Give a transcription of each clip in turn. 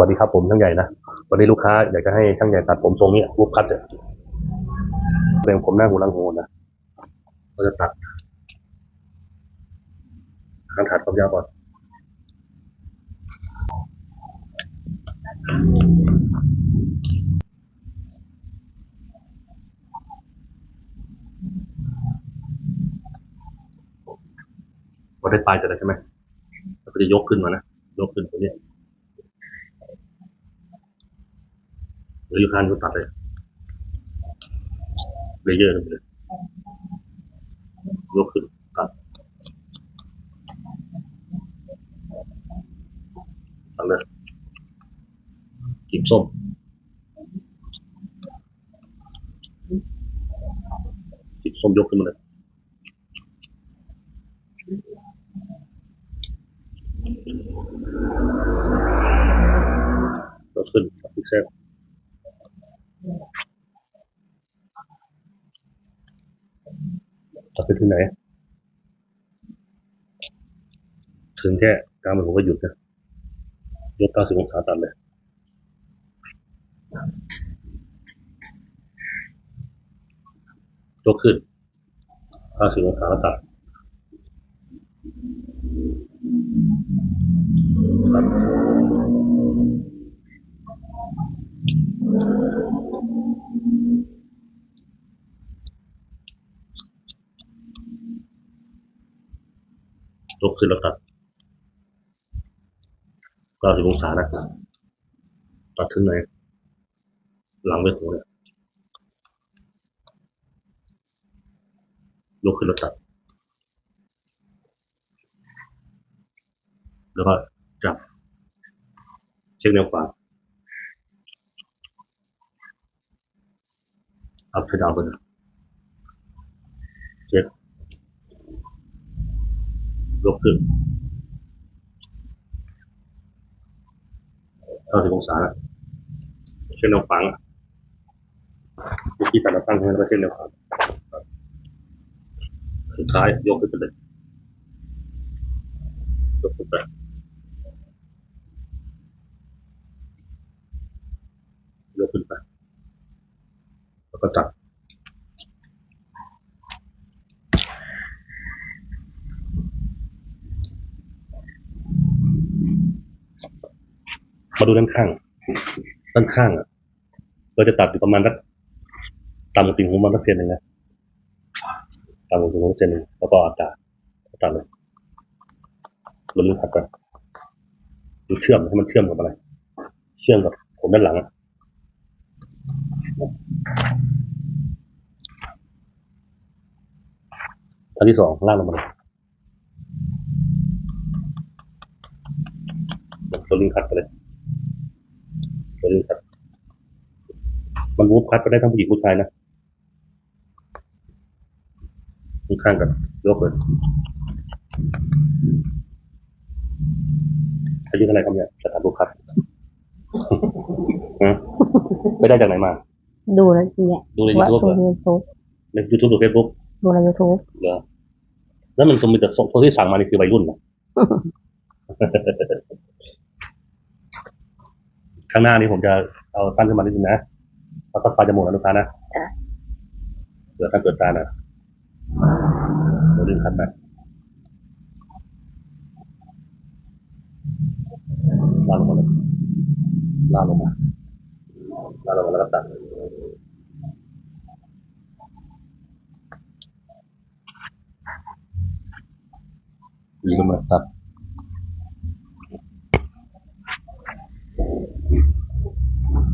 วัสดีครับผมช่างใหญ่นะ วันนี้ลูกค้าอยากจะให้ช่างใหญ่ตัดผมทรงนี้รูปคัดเนี่ยเป็นผมหน้าหูหลังหูนะก็จะตัดขั้นถัดความยาวก่อนพอได้ปลายเสร็จแล้วใช่ไหมก็จะยกขึ้นมานะ ยกขึ้นตรงนี้ หรือยู่ข้างก็ตัดเลยเลเยอร์ลงไปเลยยกขึ้นตัดตัดเลยกิมส้มกิมส้มยกขึ้นมาเลยยกขึ้นตัดพิกเซล ตัดไปถึงไหน ถึงแค่กลางมันผมก็หยุดนะยก90องศาตัดเลยยกขึ้น90องศาตัดตัด ยกขึ้นแล้วตัด90องศานะตัดถึงไหนหลังไปหูเนี่ยยกขึ้นแล้วตัด แล้วก็จับ เช็คแนวขวาอัพเพดานไปเลยเช็ค ยกขึ้นเก้าสิบองศาละเช็คแนวขวางวิธีการตั้งให้แล้วก็เช็คแนวขวางสุดท้ายยกขึ้นไปเลยยกขึ้นไปยกขึ้นไปแล้วก็จับ มาดูด้านข้าง ด้านข้างอะ เราจะตัดอยู่ประมาณสักต่ำกว่าติ่งหูมันสักเซนหนึ่งนะต่ำกว่าติ่งหูเซนหนึ่งแล้วก็อากาศตัดเลยเราลืมตัดก่อนดูเชื่อมให้มันเชื่อมกับอะไร เชื่อมกับผมด้านหลังอะอันที่สองลากลงมาเลยตัวลิงคัดไปเลย ตัวลิงคัดมันวูบคัดไปได้ทั้งผู้หญิงผู้ชายนะข้างๆกันยกเลยอายุเท่าไหร่ครับเนี่ยจะทำรูปคัดฮะไปได้จากไหนมา ดูแล้วเนี่ยดูในว่า YouTube ดูเหรอในยูทูบในยูทูบหรือเฟซบุ๊กดูในยูทูบเหรอแล้วมันคงมีแต่โซที่สั่งมานี่คือวัยรุ่นนะ ข้างหน้านี้ผมจะเอาสั้นขึ้นมานิดนึงนะเอาตัดปลายจมูกนะลูกค้านะจ้ะเกิดการเกิดตานะเดี๋ยวดึงคันไปลากลงมาเลยลากลงมาลากลงมาแล้วก็ตัดหวีลงมาตัด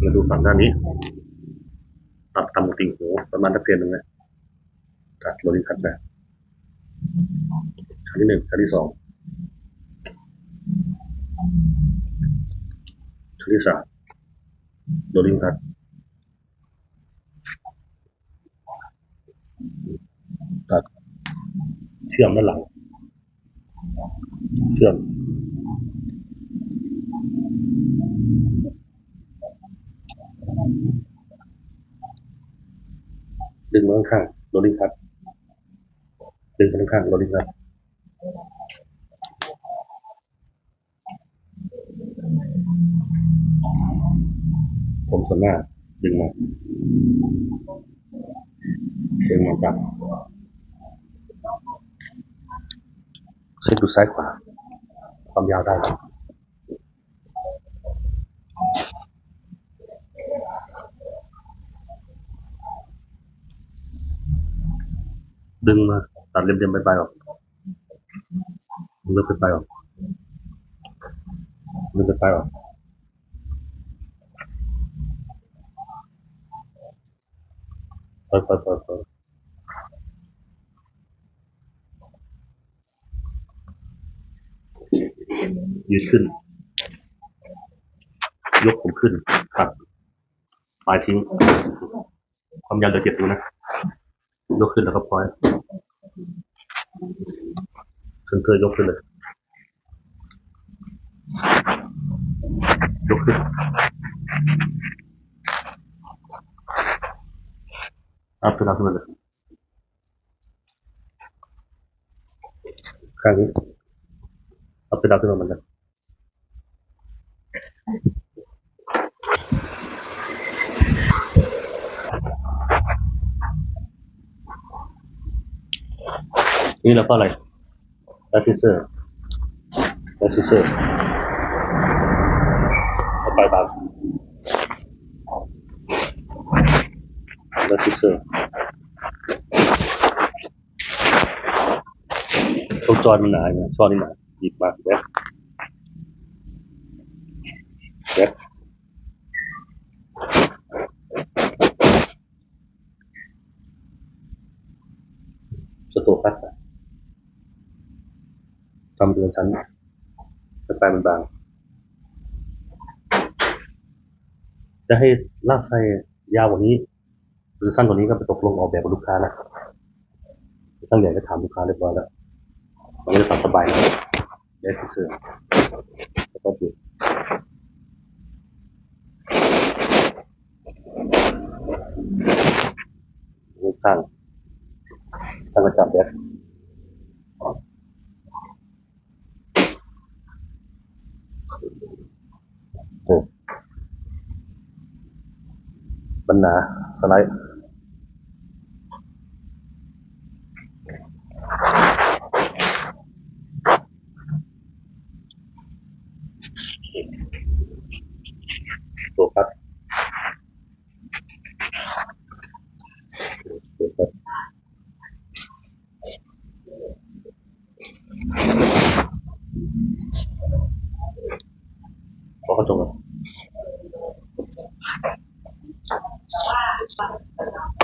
มาดูฝั่งด้านนี้ตัดต่ำติ่งหูประมาณสักเซนหนึ่งนะตัดโลลิ่งคัตแบบชั้นที่หนึ่งชั้นที่สองชั้นที่สามโลลิ่งคัตตัดเชื่อมด้านหลัง เชื่อม ดึงมาข้างๆโรลลิ่งคัตดึงมาข้างๆโรลลิ่งคัตผมส่วนหน้าดึงมาดึงมาจับเส้นดูซ้ายขวา ความยาวได้ครับ ดึงมาตัดเล็มๆไปไปลายๆออกเลือกไปไปออกเลือกไปไปออกเปิดเปิดเปิดเปิดยืดขึ้น ยกผมขึ้นตัดปลายทิ้ง ความยาวเดี๋ยวเจ็บดูนะ ยกขึ้นแล้วก็ปล่อยขึ้นเธอยกขึ้นเลย ยกขึ้นอัพขึ้นอัพขึ้นมาเลยข้างนี้อัพขึ้นอัพขึ้นมาเหมือนกัน นี่เราก็อะไรแลทิเซอร์แลทิเซอร์ไปตามแลทิเซอร์ตรงจอยมันหนาเนี่ยจอยนี่หนาหยิบมาแบ๊กแบ๊กสตูคัดไป ทำเดือนชั้นสไตล์มันบาง จะให้ลากไส้ยาวกว่านี้ หรือสั้นกว่านี้ก็ไปตกลงออกแบบกับลูกค้านะตั้งใหญ่ก็ถามลูกค้าเรียบร้อยแล้วมันก็จะตัดสบายนะได้เสื่อๆแล้วก็ปิดลูกข้างข้างกระจับแบบ ปัญหาสไล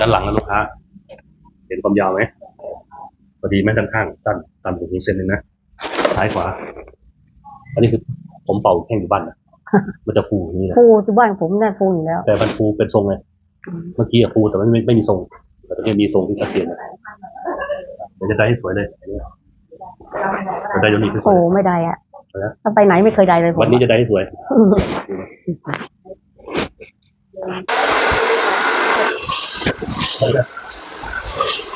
ด์ตัวครับตัวครับพอเขาตรงกันด้านหลังนะลูกค้า เห็นความยาวไหมพอดีไหมด้านข้างสั้นตามผมมีเส้นหนึ่งนะซ้ายขวา อันนี้คือผมเป่าแข้งอยู่บ้านนะมันจะฟูอย่างนี้แหละฟูที่บ้านผมเนี่ยฟูอยู่แล้ว แต่มันฟูเป็นทรงไงเมื่อกี้อะฟูแต่ไม่ไม่ไม่มีทรง แต่ตอนนี้มีทรงที่ชัดเจนเลยเดี๋ยวจะได้ให้สวยเลยอันนี้จะได้จะมีที่สโอ้วยไม่ได้อะนะถ้าไปไหนไม่เคยได้เลยผมวันนี้จะได้ให้สวย เ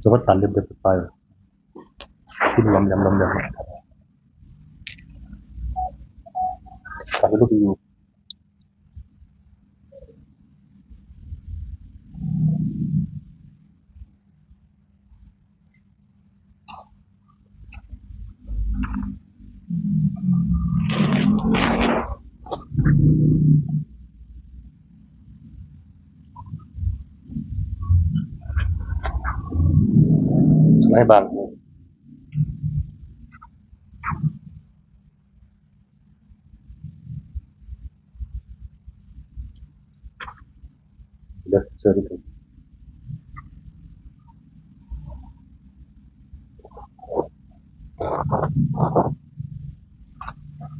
แล้วก็ตัดเล็บๆไปขึ้นลำยำลำยำตัดไป็นลูกยู ไล่บางเดี๋ยวเชิญที่ถึง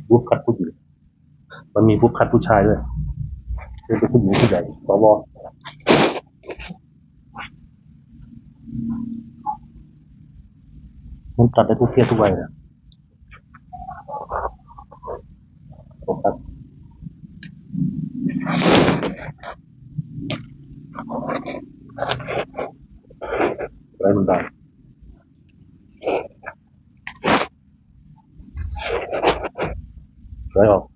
บุฟคัดผู้หญิงมันมีบุฟคัดผู้ชายด้วยเป็นผู้หญิงผู้ใหญ่สว มันตัดได้ทุกเพศทุกวัยนะครับไรมันได้ไรออก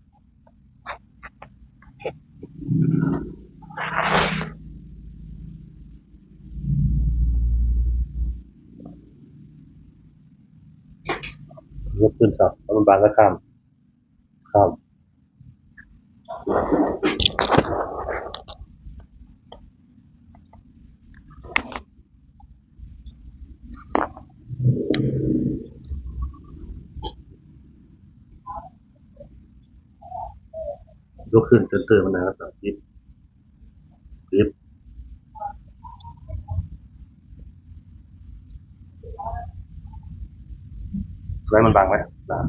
ยกขึ้นสับแล้วมันบางก็ข้ามข้ามยกขึ้นเตือนเตือนมันนะครับยิบ ไว้มันบางไหมบาง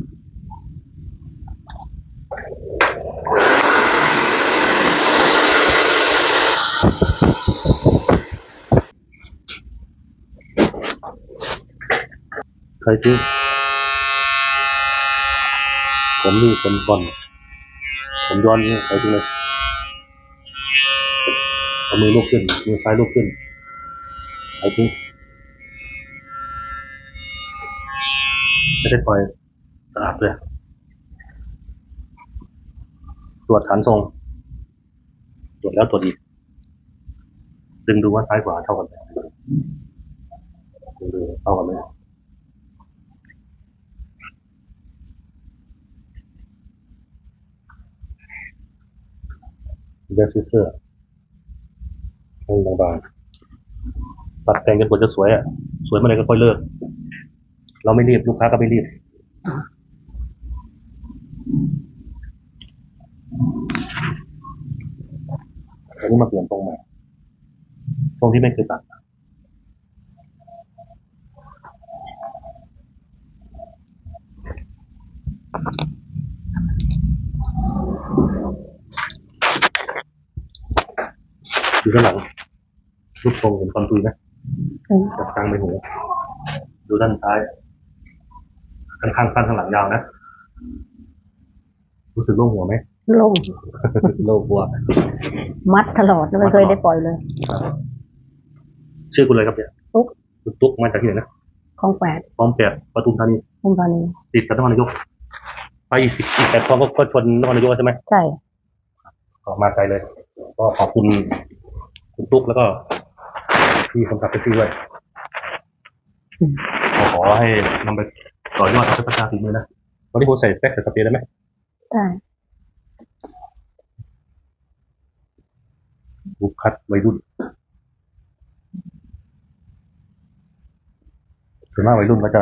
ใครที่ผมนี่ผมก่อนผมย้อนนี่ใครที่เลยเอามือลูกขึ้น มือซ้ายลูกขึ้นใครที่ ไม่ได้ปล่อยสะอาดเลยตรวจฐานทรง ตรวจแล้วตรวจอีก ดึงดูว่าซ้ายขวาเท่ากันไหมดึงดูเท่ากันไหมเลือกซื้อเสื้อให้บางๆตัดแต่งจนกว่าจะสวยอะ สวยเมื่อไรก็ค่อยเลิก เราไม่รีบลูกค้าก็ไม่รีบตอนนี้มาเปลี่ยนตรงใหม่ตรงที่ไม่เคยตัดดูด้านหลังรูปทรงเห็นความตุยไหมเห็นจากกลางไปหัวดูด้านซ้าย ข้างข้างสั้นข้างหลังยาวนะ รู้สึกโล่งหัวไหมโล่งโล่งหัว มัดตลอดไม่เคยได้ปล่อยเลย ชื่อคุณอะไรครับเนี่ยตุ๊กคุณตุ๊กมาจากที่ไหนนะของแปดพร้อมแปดปทุมธานีพุ่มธานีติดกับนครนายกไปอีกสิบอีกแปดคลองก็ก็ชนนครนายกใช่ไหมใช่ก็มาไกลเลย ก็ขอบคุณคุณตุ๊กแล้วก็พี่คนขับแท็กซี่ด้วยขอขอให้นำไป ต่อยอดพัฒนาฝีมือนะวันนี้ผมใส่สเปคใส่สเปรย์ได้ไหมใช่บุกคัดวัยรุ่นส่วนมากวัยรุ่นก็จะ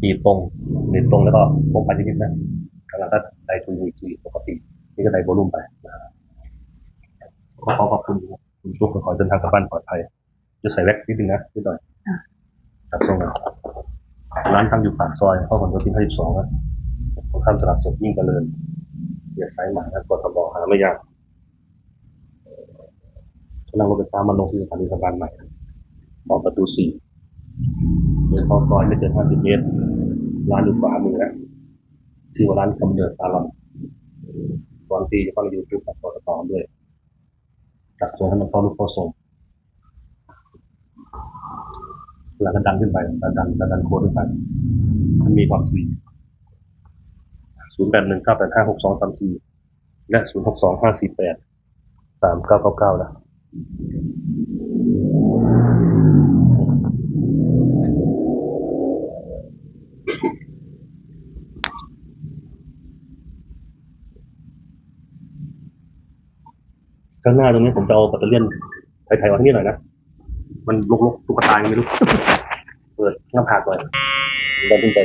หนีบตรงหนีบตรงแล้วก็พกไปนิดๆนะแล้วก็ไดทุยทุยปกติ นี่ก็ไดโวลุ่มไปนะครับก็ขอขอบคุณคุณทุกคนขอเดินทางกลับบ้านปลอดภัยจะใส่แว็กซ์นิดนึงนะนิดหน่อยจัดทรงนะ ร้านตั้งอยู่ปากซอยข้าคนตัวที่ห้าสิบสองนะตรงข้ามตลาดสดยิ่งเจริญเดียวสายใหม่นะกทบหาไม่ยากนั่งรถไฟฟ้ามาลงที่สถานีสะพานใหม่ออกประตูสี่เดินเข้าซอยไม่เกินห้าสิบเมตร ร้านอยู่ขวามือนะชื่อว่าร้านกำเนิดซาลอนก่อนตีจะเข้าในยูทูบกับปตทด้วยจัดส่งให้มันเข้าลูกเข้าส่ง เวลาก็ดันขึ้นไปดันดันดันโค้ดขึ้นไป มันมีความถี่ศูนย์แปดหนึ่งเก้าแปดห้าหกสองสามสี่และศูนย์หกสองห้าสี่แปดสามเก้าเก้าเก้านะข้างหน้าตรงนี้ผมจะเอาแบตเตอร์เลียนไทยๆเอาที่นี่หน่อยนะ มันลกๆตุ๊กตายังไม่รู้ เปิดหน้าผากหน่อยดันขึ้นไป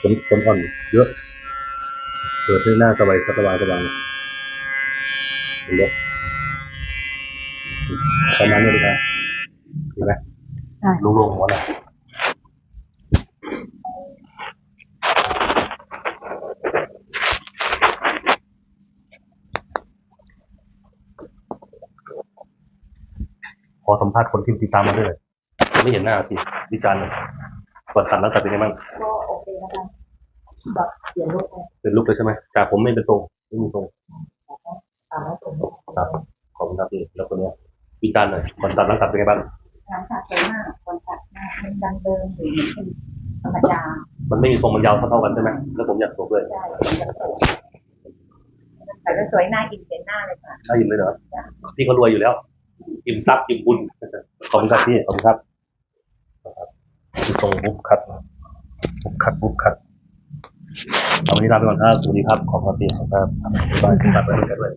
ขนขนอ่อนเยอะ เปิดให้หน้าสบายสบายสบายเห็นไหมประมาณนี้เลยครับเห็นไหมได้โล่งๆหัวนะขอ สัมภาษณ์คนที่ติดตามมาด้วยหน่อยไม่เห็นหน้าสิวิจารณ์หน่อยก่อนตัดแล้วตัดเป็นไงบ้างก็โอเคนะคะแบบเปลี่ยนรูปไปเป็นรูปเลยใช่ไหมจากผมไม่เป็นทรงไม่มีทรงตามแล้วตรงครับขอบคุณครับพี่แล้วคนเนี้ยวิจารณ์หน่อยก่อนตัดแล้วตัดเป็นไงบ้างหลังจากสวยมากคนตัดหน้าเป็นดังเดิมหรือเป็นธรรมดามันไม่มีทรงมันยาวเท่าๆกันใช่ไหมแล้วผมอยากสวยด้วยได้แต่ก็สวยหน้าอินเป็นหน้าเลยค่ะได้ยินเลยเหรอพี่ก็รวยอยู่แล้วอิ่มทรัพย์อิ่มบุญ ขอบคุณครับพี่ขอบคุณครับนะครับคือทรงบุ๊บคัดบุ๊บคัดบุ๊บคัดเอาวันนี้ลาไปก่อนครับสวัสดีครับขอบคุณครับพี่ขอบคุณครับบ๊ายบายครับไปด้วยกันด้วย